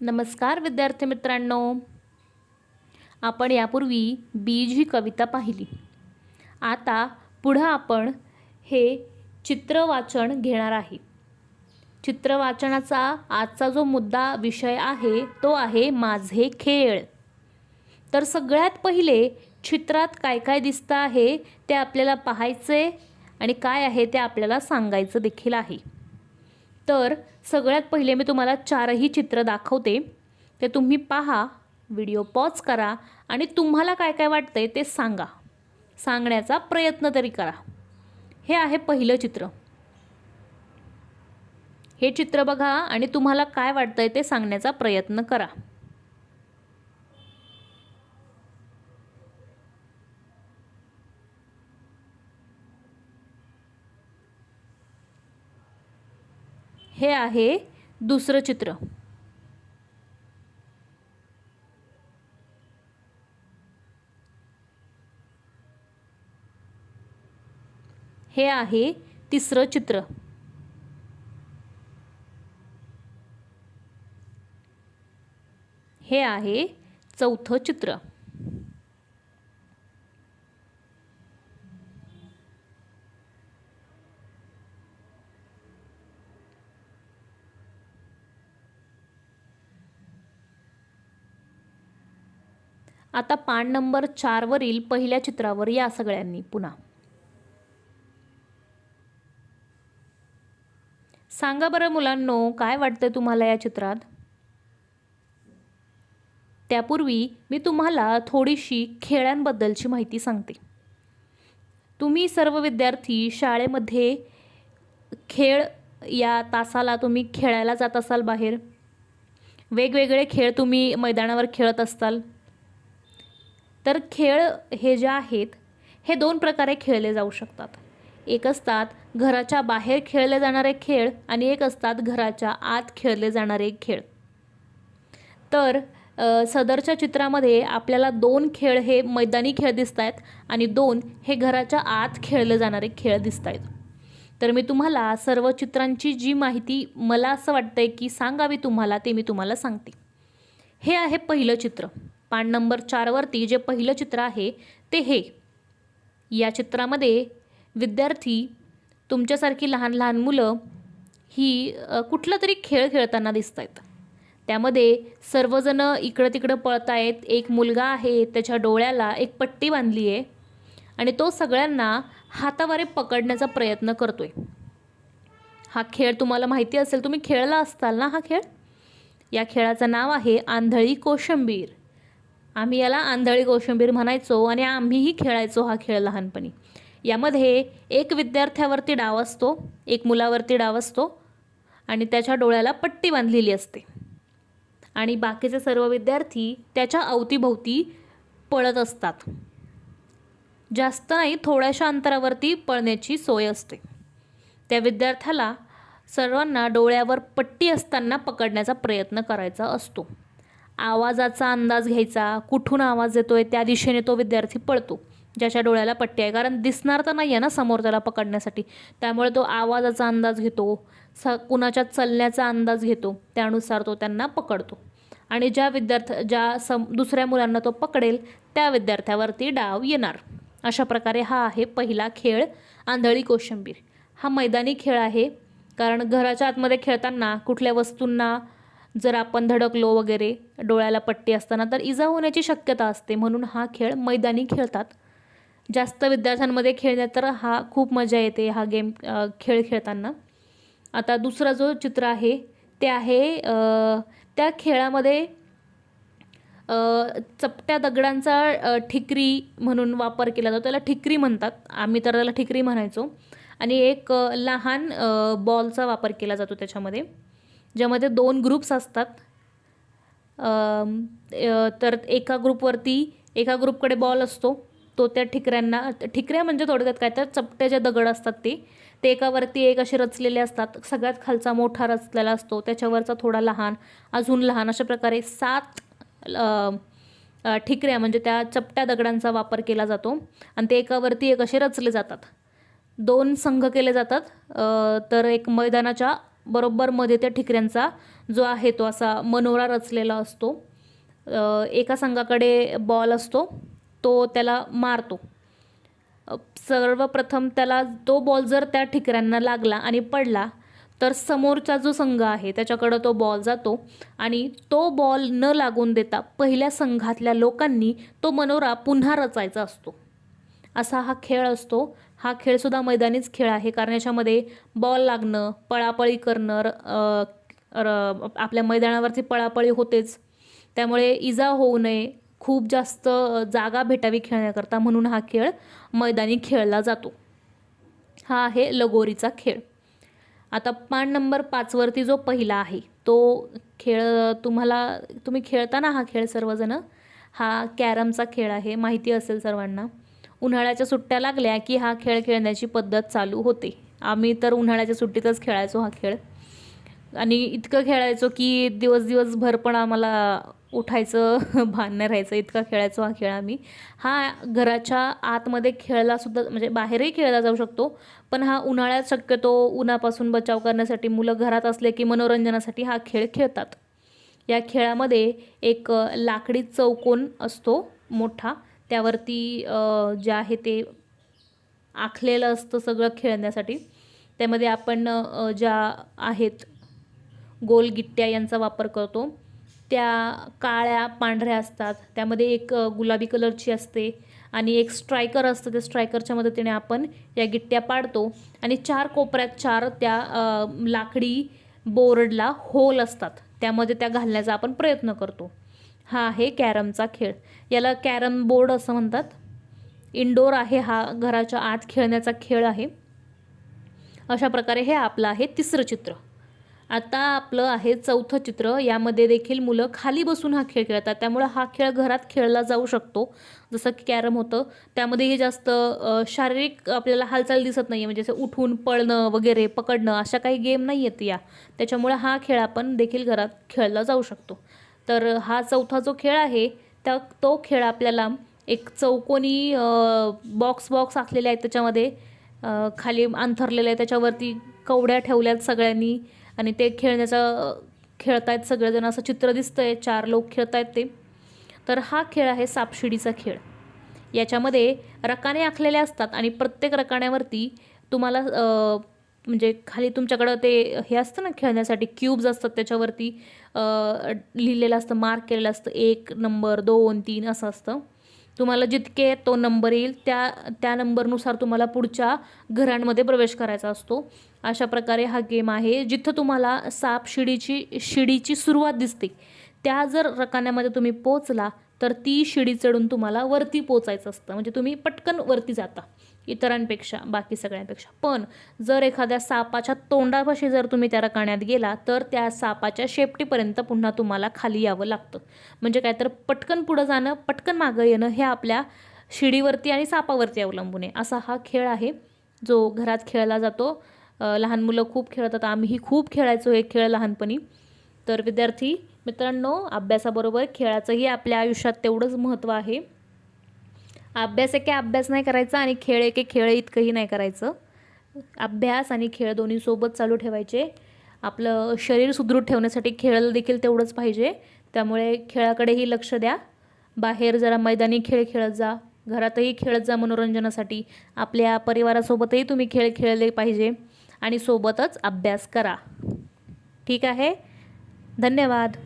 नमस्कार विद्यार्थी मित्रांनो. आपण यापूर्वी बीज ही कविता पाहिली. आता पुढं आपण हे चित्रवाचन घेणार आहे. चित्रवाचनाचा आजचा जो मुद्दा विषय आहे तो आहे माझे खेळ. तर सगळ्यात पहिले चित्रात काय काय दिसतं आहे ते आपल्याला पाहायचे आणि काय आहे ते आपल्याला सांगायचं देखील आहे. तर सगळ्यात पहिले मी तुम्हाला चारही चित्र दाखवते. ते तुम्ही पहा व्हिडिओ पॉज करा आणि तुम्हाला काय काय वाटतंय ते सांगा. सांगण्याचा प्रयत्न तरी करा. हे आहे पहिलं चित्र. हे चित्र बघा आणि तुम्हाला काय वाटतंय ते सांगण्याचा प्रयत्न करा. हे आहे दुसरं चित्र. हे आहे तिसरं चित्र. हे आहे चौथं चित्र. आता पान नंबर चारवरील पहिल्या चित्रावर या सगळ्यांनी पुन्हा. सांगा बरं मुलांनो काय वाटतं तुम्हाला या चित्रात? त्यापूर्वी मी तुम्हाला थोडीशी खेळांबद्दलची माहिती सांगते. तुम्ही सर्व विद्यार्थी शाळेमध्ये खेळ या तासाला तुम्ही खेळायला जात असाल बाहेर. वेगवेगळे खेळ तुम्ही मैदानावर खेळत असताल तर खेळ हे जे आहेत हे दोन प्रकारे खेळले जाऊ शकतात. एक असतात घराच्या बाहेर खेळले जाणारे खेळ आणि एक असतात घराच्या आत खेळले जाणारे खेळ. तर सदरच्या चित्रामध्ये आपल्याला दोन खेळ हे मैदानी खेळ दिसत आहेत आणि दोन हे घराच्या आत खेळले जाणारे खेळ दिसत आहेत तर मी तुम्हाला सर्व चित्रांची जी माहिती मला असं वाटतं आहे की सांगावी तुम्हाला ते मी तुम्हाला सांगते. हे आहे पहिलं चित्र. पान नंबर चारवरती जे पहिलं चित्र आहे ते हे. या चित्रामध्ये विद्यार्थी तुमच्यासारखी लहान लहान मुलं ही कुठला तरी खेळ खेळताना दिसत आहेत त्यामध्ये सर्वजण इकडं तिकडं पळत आहेत एक मुलगा आहे त्याच्या डोळ्याला एक पट्टी बांधली आहे आणि तो सगळ्यांना हातावारे पकडण्याचा प्रयत्न करतो आहे हा खेळ तुम्हाला माहिती असेल तुम्ही खेळला असताल ना हा खेळ? या खेळाचं नाव आहे आंधळी कोशंबीर. आम्ही याला आंधळी कोशिंबीर म्हणायचो आणि आम्हीही खेळायचो हा खेळ लहानपणी. यामध्ये एक विद्यार्थ्यावरती डाव असतो एक मुलावरती डाव असतो आणि त्याच्या डोळ्याला पट्टी बांधलेली असते. आणि बाकीचे सर्व विद्यार्थी त्याच्या अवतीभोवती पळत असतात. जास्त नाही थोड्याशा अंतरावरती पळण्याची सोय असते. त्या विद्यार्थ्याला सर्वांना डोळ्यावर पट्टी असताना पकडण्याचा प्रयत्न करायचा असतो. आवाजाचा अंदाज घ्यायचा कुठून आवाज येतो आहे त्या दिशेने तो विद्यार्थी पळतो ज्याच्या डोळ्याला पट्टी आहे. कारण दिसणार तर नाही आहे ना समोर त्याला पकडण्यासाठी. त्यामुळे तो आवाजाचा अंदाज घेतो स कुणाच्या चलण्याचा अंदाज घेतो त्यानुसार तो त्यांना पकडतो. आणि ज्या विद्यार्थ्या ज्या सम दुसऱ्या मुलांना तो पकडेल त्या विद्यार्थ्यावरती डाव येणार. अशा प्रकारे हा आहे पहिला खेळ आंधळी कोशिंबीर. हा मैदानी खेळ आहे कारण घराच्या आतमध्ये खेळताना कुठल्या वस्तूंना जर आपण धडकलो वगैरे डोळ्याला पट्टी असताना तर इजा होण्याची शक्यता असते. म्हणून हा खेळ मैदानी खेळतात. जास्त विद्यार्थ्यांमध्ये खेळण्यात तर हा खूप मजा येते हा गेम खेळ खेळताना. आता दुसरा जो चित्र आहे ते आहे त्या खेळामध्ये चपट्या दगडांचा ठिकरी म्हणून वापर केला जातो. त्याला ठिकरी म्हणतात. आम्ही तर त्याला ठिकरी म्हणायचो. आणि एक लहान बॉलचा वापर केला जातो त्याच्यामध्ये. ज्यामध्ये दोन ग्रुप्स असतात. तर एका ग्रुपवरती एका ग्रुपकडे बॉल असतो. तो त्या ठिकऱ्यांना ठिकऱ्या म्हणजे थोडक्यात काय तर चपट्या जे दगड असतात ते ते एकावरती एक असे रचलेले असतात. सगळ्यात खालचा मोठा रचलेला असतो. त्याच्यावरचा थोडा लहान अजून लहान अशा प्रकारे सात ठिकऱ्या म्हणजे त्या चपट्या दगडांचा वापर केला जातो. आणि ते एकावरती एक असे रचले जातात. दोन संघ केले जातात. तर एक मैदानाच्या बरोबर मध्ये त्या ठिकऱ्यांचा जो आहे तो असा मनोरा रचलेला असतो. एका संघाकडे बॉल असतो तो त्याला मारतो. सर्वप्रथम त्याला तो बॉल जर त्या ठिकऱ्यांना लागला आणि पडला तर समोरचा जो संघ आहे त्याच्याकडं तो बॉल जातो आणि तो बॉल न लागून देता पहिल्या संघातल्या लोकांनी तो मनोरा पुन्हा रचायचा असतो. असा हा खेळ असतो. हा खेळसुद्धा मैदानीच खेळ आहे. कारण याच्यामध्ये बॉल लागणं पळापळी करणं र- र- आपल्या मैदानावरती पळापळी होतेच. त्यामुळे इजा होऊ नये. खूप जास्त जागा भेटावी खेळण्याकरता म्हणून हा खेळ मैदानी खेळला जातो. हा आहे लगोरीचा खेळ. आता पान नंबर पाचवरती जो पहिला आहे तो खेळ तुम्हाला तुम्ही खेळताना हा खेळ सर्वजण? हा कॅरमचा खेळ आहे. माहिती असेल सर्वांना. उन्हाळ्याच्या सुट्ट्या लागल्या की हा खेळ खेळण्याची पद्धत चालू होते. आम्ही तर उन्हाळ्याच्या सुट्टीतच खेळायचो हा खेळ. आणि इतकं खेळायचो की दिवस दिवसभर पण आम्हाला उठायचं भान नाही राहायचं इतका खेळायचो हा खेळ आम्ही. हा घराच्या आतमध्ये खेळला सुद्धा म्हणजे बाहेरही खेळला जाऊ शकतो पण हा उन्हाळ्यात शक्यतो उन्हापासून बचाव करण्यासाठी मुलं घरात असले की मनोरंजनासाठी हा खेळ खेळतात. या खेळामध्ये एक लाकडी चौकोन असतो मोठा. त्यावरती जे आहे ते आखलेलं असतं सगळं खेळण्यासाठी. त्यामध्ये आपण ज्या आहेत गोल गिट्ट्या यांचा वापर करतो त्या काळ्या पांढऱ्या असतात. त्यामध्ये एक गुलाबी कलरची असते आणि एक स्ट्रायकर असतं. त्या स्ट्रायकरच्या मदतीने आपण या गिट्ट्या पाडतो आणि चार कोपऱ्यात चार त्या लाकडी बोर्डला होल असतात. त्यामध्ये त्या घालण्याचा आपण प्रयत्न करतो. हा आहे कॅरमचा खेळ. याला कॅरम बोर्ड असं म्हणतात. इंडोर आहे हा घराच्या आत खेळण्याचा खेळ आहे. अशा प्रकारे हे आपलं आहे तिसरं चित्र. आता आपलं आहे चौथं चित्र. यामध्ये देखील मुलं खाली बसून हा खेळ खेळतात. त्यामुळं हा खेळ घरात खेळला जाऊ शकतो. जसं की कॅरम होतं. त्यामध्येही जास्त शारीरिक आपल्याला हालचाल दिसत नाही आहे म्हणजे असं उठून पळणं वगैरे पकडणं अशा काही गेम नाही आहेत या. त्याच्यामुळे हा खेळ आपण देखील घरात खेळला जाऊ शकतो. तर हा चौथा जो खेळ आहे त्या तो खेळ आपल्याला एक चौकोनी बॉक्स बॉक्स आखलेले आहेत त्याच्यामध्ये. खाली अंथरलेलं आहे त्याच्यावरती कवड्या ठेवल्यात सगळ्यांनी. आणि ते खेळण्याचा खेळत खेळतायत सगळेजण असं चित्र दिसतं आहे चार लोक खेळतायत ते. तर हा खेळ आहे सापशिडीचा खेळ. याच्यामध्ये रकाने आखलेले असतात आणि प्रत्येक रकाण्यावरती तुम्हाला म्हणजे खाली तुमच्याकडं ते हे असतं ना खेळण्यासाठी क्यूब्स असतात त्याच्यावरती लिहिलेलं असतं मार्क केलेलं असतं एक नंबर दोन तीन असं असतं. तुम्हाला जितके तो नंबर येईल त्या त्या नंबरनुसार तुम्हाला पुढच्या घरांमध्ये प्रवेश करायचा असतो. अशा प्रकारे हा गेम आहे. जिथं तुम्हाला साप शिडीची शिडीची सुरुवात दिसते त्या जर रकान्यामध्ये तुम्ही पोचला तर ती शिडी चढून तुम्हाला वरती पोचायचं असतं. म्हणजे तुम्ही पटकन वरती जाता. इतरांपेक्षा बाकी सगळ्यांपेक्षा. पण जर एखाद्या सापाच्या तोंडापाशी जर तुम्ही त्या रकाण्यात गेला तर त्या सापाच्या शेपटीपर्यंत पुन्हा तुम्हाला खाली यावं लागतं. म्हणजे काय तर पटकन पुढं जाणं पटकन मागं येणं हे आपल्या शिडीवरती आणि सापावरती अवलंबून आहे. असा हा खेळ आहे जो घरात खेळला जातो. लहान मुलं खूप खेळतात आम्हीही खूप खेळायचो हे खेळ लहानपणी. तर विद्यार्थी मित्रांनो अभ्यासाबरोबर खेळाचंही आपल्या आयुष्यात तेवढंच महत्त्व आहे. अभ्यास एके अभ्यास नाही करायचा आणि खेळ एके खेळ इतकंही नाही करायचं. अभ्यास आणि खेळ दोन्ही सोबत चालू ठेवायचे. आपलं शरीर सुदृढ ठेवण्यासाठी खेळ देखील तेवढंच पाहिजे. त्यामुळे खेळाकडेही लक्ष द्या. बाहेर जरा मैदानी खेळ खेळत जा. घरातही खेळत जा मनोरंजनासाठी. आपल्या परिवारासोबतही तुम्ही खेळ खेळले पाहिजे आणि सोबतच अभ्यास करा. ठीक आहे? धन्यवाद.